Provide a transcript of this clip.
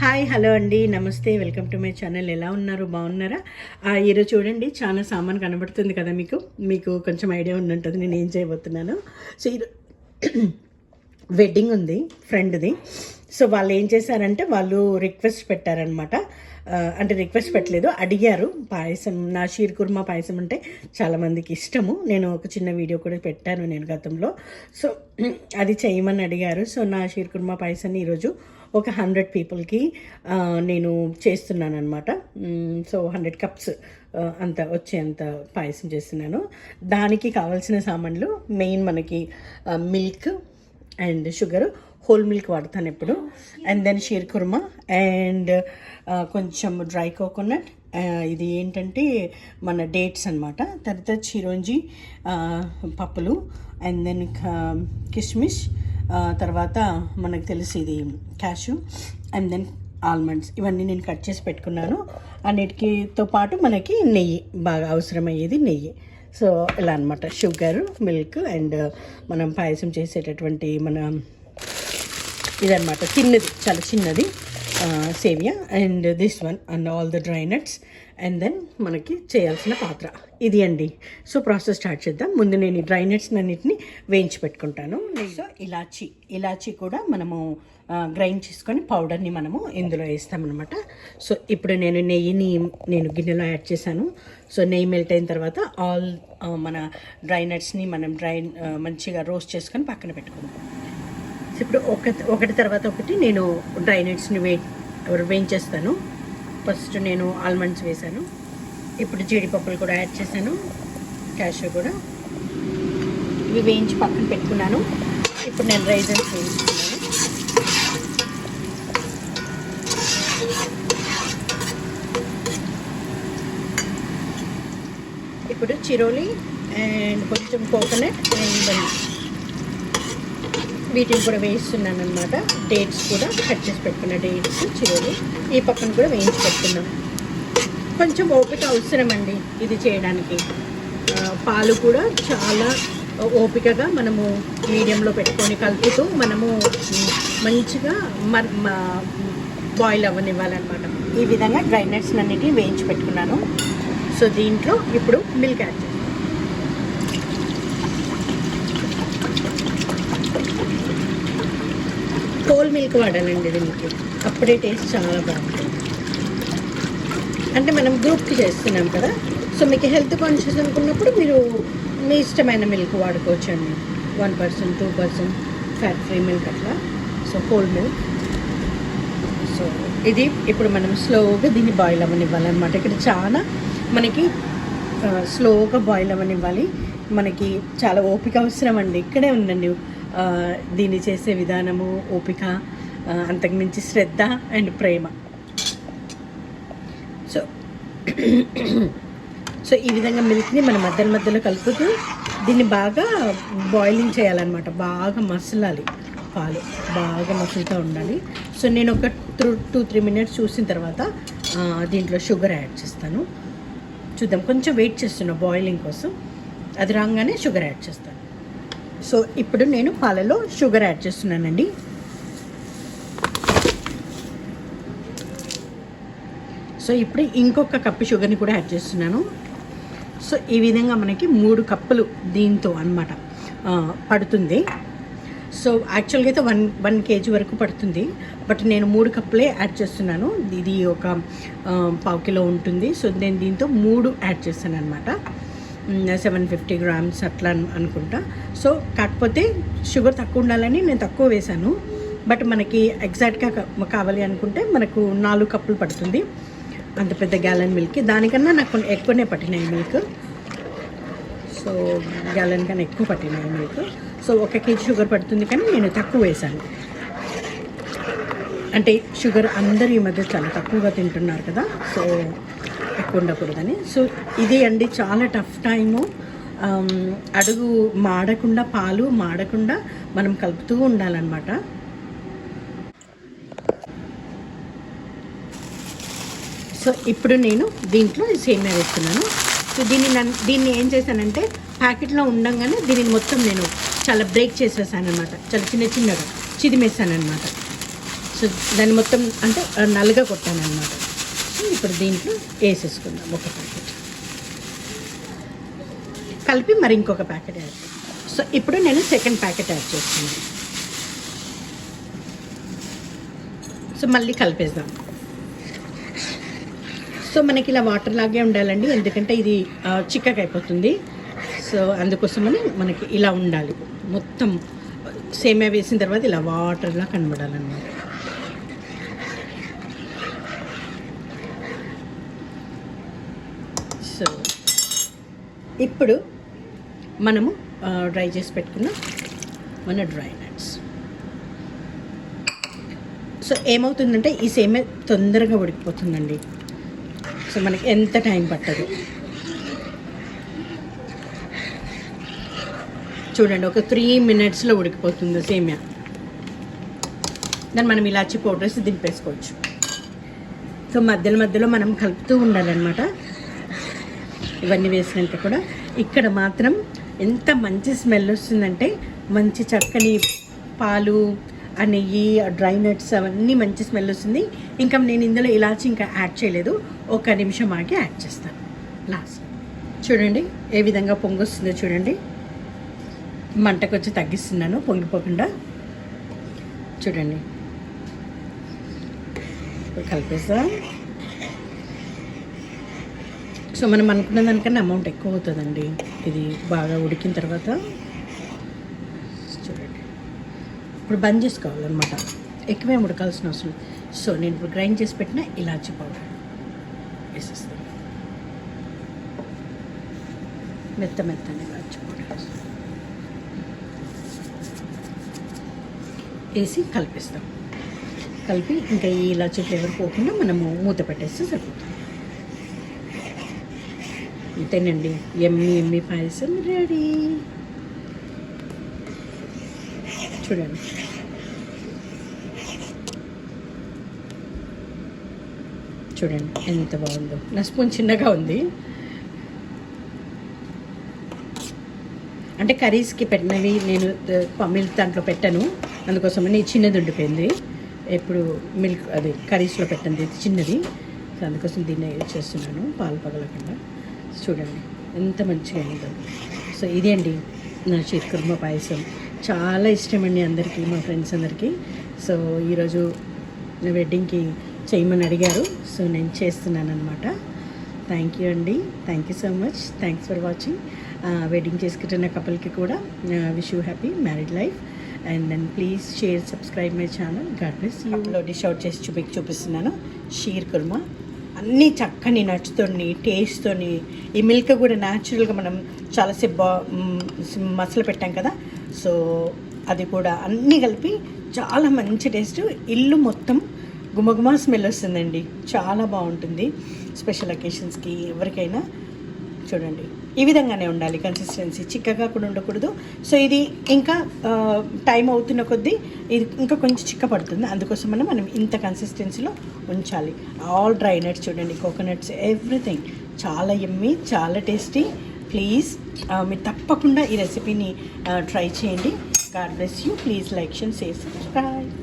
Hi hello అండి. నమస్తే. Welcome to my channel. ఎలా ఉన్నారు? బాగున్నారా? ఆ, ఈరోజు చూడండి చాలా సామాన్ కనబడుతుంది కదా మీకు? మీకు కొంచెం ఐడియా ఉండుంటుంది నేను ఏం చేయబోతున్నాను. సో ఈరో వెడ్డింగ్ ఉంది ఫ్రెండ్ది సో వాళ్ళు ఏం చేశారంటే వాళ్ళు రిక్వెస్ట్ పెట్టారనమాట అంటే రిక్వెస్ట్ పెట్టలేదు అడిగారు. పాయసం నా షీర్ కుర్మా పాయసం అంటే చాలామందికి ఇష్టము. నేను ఒక చిన్న వీడియో కూడా పెట్టాను నేను గతంలో. సో అది చేయమని అడిగారు. సో నా షీర్ కుర్మా పాయసాన్ని ఈరోజు ఒక హండ్రెడ్ పీపుల్కి నేను చేస్తున్నాను అనమాట సో హండ్రెడ్ కప్స్ అంత వచ్చేంత పాయసం చేస్తున్నాను. దానికి కావాల్సిన సామాన్లు మెయిన్ మనకి milk and sugar. Whole milk వాడతాను ఎప్పుడు. And then sheer khurma and కొంచెం డ్రై కోకోనట్. ఇది ఏంటంటే మన డేట్స్ అనమాట తర్వాత చిరోంజి పప్పులు అండ్ దెన్ కిస్మిస్ తర్వాత మనకు తెలిసి ఇది క్యాషు అండ్ దెన్ ఆల్మండ్స్. ఇవన్నీ నేను కట్ చేసి పెట్టుకున్నాను. అన్నిటికీతో పాటు మనకి నెయ్యి బాగా అవసరమయ్యేది నెయ్యి. సో ఇలా అనమాట షుగర్ మిల్క్ అండ్ మనం పాయసం చేసేటటువంటి మన ఇదనమాట చిన్నది చాలా చిన్నది. Seviya and this one and all the dry nuts. And then మనకి చేయాల్సిన పాత్ర. ఇది అండి. సో ప్రాసెస్ స్టార్ట్ చేద్దాం. ముందు నేను ఈ డ్రై నట్స్ అన్నిటిని వేయించి పెట్టుకుంటాను. సో ఇలాచి. ఇలాచి కూడా మనము గ్రైండ్ చేసుకొని పౌడర్ని మనము ఇందులో వేస్తామన్నమాట. సో ఇప్పుడు నేను నెయ్యిని నేను గిన్నెలో యాడ్ చేశాను. సో నెయ్యి మెల్ట్ అయిన తర్వాత ఆల్ మన డ్రై నట్స్ని మనం డ్రై మంచిగా రోస్ట్ చేసుకొని పక్కన పెట్టుకుందాం. ఇప్పుడు ఒక ఒకటి తర్వాత ఒకటి నేను డ్రై నట్స్ని వే వేయించేస్తాను. ఫస్ట్ నేను ఆల్మండ్స్ వేశాను. ఇప్పుడు జీడిపప్పులు కూడా యాడ్ చేశాను. క్యాషూ కూడా. ఇవి వేయించి పక్కన పెట్టుకున్నాను. ఇప్పుడు నేను రైజన్స్ వేయించుకున్నాను. ఇప్పుడు చిరోలి అండ్ కొంచెం కోకోనట్ అండ్ బన్నీ వీటిని కూడా వేయిస్తున్నాను అనమాట డేట్స్ కూడా కట్ చేసి పెట్టుకున్న డేట్స్ చిరులు ఈ పక్కన కూడా వేయించి పెట్టుకున్నాం కొంచెం ఓపిక అవసరం అండి ఇది చేయడానికి. పాలు కూడా చాలా ఓపికగా మనము మీడియంలో పెట్టుకొని కలుపుతూ మనము మంచిగా మర్ బాయిల్ అవ్వనివ్వాలన్నమాట. ఈ విధంగా డ్రై నట్స్ అన్నిటిని వేయించి పెట్టుకున్నాను. సో దీంట్లో ఇప్పుడు మిల్క్ యాడ్ హోల్ మిల్క్ వాడానండి దీనికి అప్పుడే టేస్ట్ చాలా బాగుంటుంది. అంటే మనం గ్రూప్కి చేస్తున్నాం కదా సో మీకు హెల్త్ కాన్షియస్ అనుకున్నప్పుడు మీరు మీ ఇష్టమైన milk వాడుకోవచ్చండి. One percent two percent fat free milk అట్లా. సో హోల్ మిల్క్ సో ఇది ఇప్పుడు మనం స్లోగా దీన్ని బాయిల్ అవ్వనివ్వాలన్నమాట ఇక్కడ చాలా మనకి స్లోగా బాయిల్ అవ్వనివ్వాలి. మనకి చాలా ఓపిక అవసరం అండి. ఇక్కడే ఉందండి దీన్ని చేసే విధానము ఓపిక అంతకుమించి శ్రద్ధ అండ్ ప్రేమ. సో సో ఈ విధంగా మిల్క్ని మన మధ్యలో మధ్యలో కలుపుతూ దీన్ని బాగా బాయిలింగ్ చేయాలన్నమాట. బాగా మసలాలి పాలు. బాగా మసులుతూ ఉండాలి. సో నేను ఒక త్రూ టూ త్రీ మినిట్స్ చూసిన తర్వాత దీంట్లో షుగర్ యాడ్ చేస్తాను. చూద్దాం. కొంచెం వెయిట్ చేస్తున్నా బాయిలింగ్ కోసం. అది రాగానే షుగర్ యాడ్ చేస్తాను. సో ఇప్పుడు నేను పాలలో షుగర్ యాడ్ చేస్తున్నానండి. సో ఇప్పుడు ఇంకొక కప్పు షుగర్ని కూడా యాడ్ చేస్తున్నాను. సో ఈ విధంగా మనకి మూడు కప్పులు దీంతో అనమాట పడుతుంది. సో యాక్చువల్గా అయితే వన్ వన్ కేజీ వరకు పడుతుంది. బట్ నేను మూడు కప్పులే యాడ్ చేస్తున్నాను. ఇది ఒక పావు కిలో ఉంటుంది. సో నేను దీంతో మూడు యాడ్ చేస్తాను అనమాట సెవెన్ ఫిఫ్టీ గ్రామ్స్ అట్లా అనుకుంటా. సో కాకపోతే షుగర్ తక్కువ ఉండాలని నేను తక్కువ వేశాను. బట్ మనకి ఎగ్జాక్ట్గా కావాలి అనుకుంటే మనకు నాలుగు కప్పులు పడుతుంది. అంత పెద్ద గ్యాలన్ మిల్క్ దానికన్నా నాకు ఎక్కువనే పట్టినాయి మిల్క్ సో గ్యాలన్ కన్నా ఎక్కువ పట్టినాయి మిల్క్ సో ఒక కేజీ షుగర్ పడుతుంది కానీ నేను తక్కువ వేశాను. అంటే షుగర్ అందరు ఈ మధ్య చాలా తక్కువగా తింటున్నారు కదా. సో ఎక్కువ ఉండకూడదని సో ఇది అండి చాలా టఫ్ టైము. అడుగు మాడకుండా పాలు మాడకుండా మనం కలుపుతూ ఉండాలన్నమాట. సో ఇప్పుడు నేను దీంట్లో సేమియా వేస్తున్నాను. సో దీన్ని నన్ను దీన్ని ఏం చేశానంటే ప్యాకెట్లో ఉండంగానే దీనిని మొత్తం నేను చాలా బ్రేక్ చేసేసానమాట చాలా చిన్న చిన్నగా చిదిమేసానమాట సో దాన్ని మొత్తం అంటే నల్లగా కొట్టాను అనమాట ఇప్పుడు దీంట్లో వేసేసుకుందాం ఒక ప్యాకెట్ కలిపి మరి ఇంకొక ప్యాకెట్ యాడ్ సో ఇప్పుడు నేను సెకండ్ ప్యాకెట్ యాడ్ చేస్తున్నాను. సో మళ్ళీ కలిపేద్దాం. సో మనకి ఇలా వాటర్ లాగే ఉండాలండి. ఎందుకంటే ఇది చిక్కగా అయిపోతుంది సో అందుకోసమని మనకి ఇలా ఉండాలి. మొత్తం సేమియా వేసిన తర్వాత ఇలా వాటర్లా కనబడాలన్నమాట సో ఇప్పుడు మనము డ్రై చేసి పెట్టుకున్న మన డ్రై నట్స్ సో ఏమవుతుందంటే ఈ సేమే తొందరగా ఉడికిపోతుందండి. సో మనకి ఎంత టైం పట్టదు. చూడండి ఒక త్రీ మినిట్స్లో ఉడికిపోతుంది సేమియా. దాన్ని మనం ఇలాచి పౌడర్స్ దింపేసుకోవచ్చు. సో మధ్యలో మధ్యలో మనం కలుపుతూ ఉండాలన్నమాట. ఇవన్నీ వేసినంత కూడా. ఇక్కడ మాత్రం ఎంత మంచి స్మెల్ వస్తుందంటే మంచి చక్కని పాలు ఆ నెయ్యి ఆ డ్రై నట్స్ అవన్నీ మంచి స్మెల్ వస్తుంది. ఇంకా నేను ఇందులో ఇలాచి ఇంకా యాడ్ చేయలేదు. ఒక నిమిషం ఆగి యాడ్ చేస్తాను. లాస్ట్ చూడండి ఏ విధంగా పొంగొస్తుందో చూడండి. మంటకు వచ్చి తగ్గిస్తున్నాను పొంగిపోకుండా. చూడండి. ఇప్పుడు సో మనం అనుకున్న దానికన్నా అమౌంట్ ఎక్కువ అవుతుందండి. ఇది బాగా ఉడికిన తర్వాత చూడండి. ఇప్పుడు బంద్ చేసుకోవాలన్నమాట. ఎక్కువే ఉడకాల్సిన అవసరం సో నేను ఇప్పుడు గ్రైండ్ చేసి పెట్టిన ఇలాచి పౌడర్ వేసేస్తాను. మెత్త మెత్తని ఇలాచి పౌడర్ వేసి కలిపిస్తాం. కలిపి ఇంకా ఈ ఇలాచి ఫ్లేవర్ పోకుండా మనము మూత పెట్టేస్తే సరిపోతుంది. అంతేనండి. ఎమ్మి ఎమ్మి పాయసం రెడీ. చూడండి. చూడండి ఎంత బాగుందో. నా స్పూన్ చిన్నగా ఉంది. అంటే కర్రీస్కి పెట్టినవి నేను మిల్క్ దాంట్లో పెట్టాను. అందుకోసమని చిన్నది ఉండిపోయింది. ఎప్పుడు మిల్క్ అది కర్రీస్లో పెట్టండి చిన్నది. అందుకోసం దీన్ని యూజ్ చేస్తున్నాను పాలు పగలకుండా. చూడండి ఎంత మంచిగా ఉందో సో ఇదే అండి నా చీరకుర్మ పాయసం. చాలా ఇష్టం అండి అందరికీ మా ఫ్రెండ్స్ అందరికీ. సో ఈరోజు వెడ్డింగ్కి చేయమని అడిగారు. సో నేను చేస్తున్నాను అనమాట థ్యాంక్ యూ అండి. Thank you so much. Thanks for watching. Wedding చేసుకుంటున్న కపుల్కి కూడా wish you happy married life. And then please share subscribe my channel. God bless యూలో dish out చేసి మీకు చూపిస్తున్నాను. షీర్ కుర్మా. అన్నీ చక్కని నచ్చుతోని టేస్ట్తోని ఈ మిల్క్ కూడా న్యాచురల్గా మనం చాలాసేపు బా మసలు పెట్టాం కదా. సో అది కూడా అన్నీ కలిపి చాలా మంచి టేస్ట్ ఇల్లు మొత్తం గుమగుమ స్మెల్ వస్తుందండి. చాలా బాగుంటుంది. స్పెషల్ అకేషన్స్కి ఎవరికైనా చూడండి. ఈ విధంగానే ఉండాలి కన్సిస్టెన్సీ చిక్కగా కూడా ఉండకూడదు. సో ఇది ఇంకా టైం అవుతున్న కొద్దీ ఇది ఇంకా కొంచెం చిక్క పడుతుంది అందుకోసం మనం మనం ఇంత కన్సిస్టెన్సీలో ఉంచాలి. ఆల్ డ్రై నట్స్ చూడండి కోకోనట్స్ ఎవ్రీథింగ్ చాలా ఎమ్మి చాలా టేస్టీ ప్లీజ్ మీరు తప్పకుండా ఈ రెసిపీని ట్రై చేయండి. God bless you please like share subscribe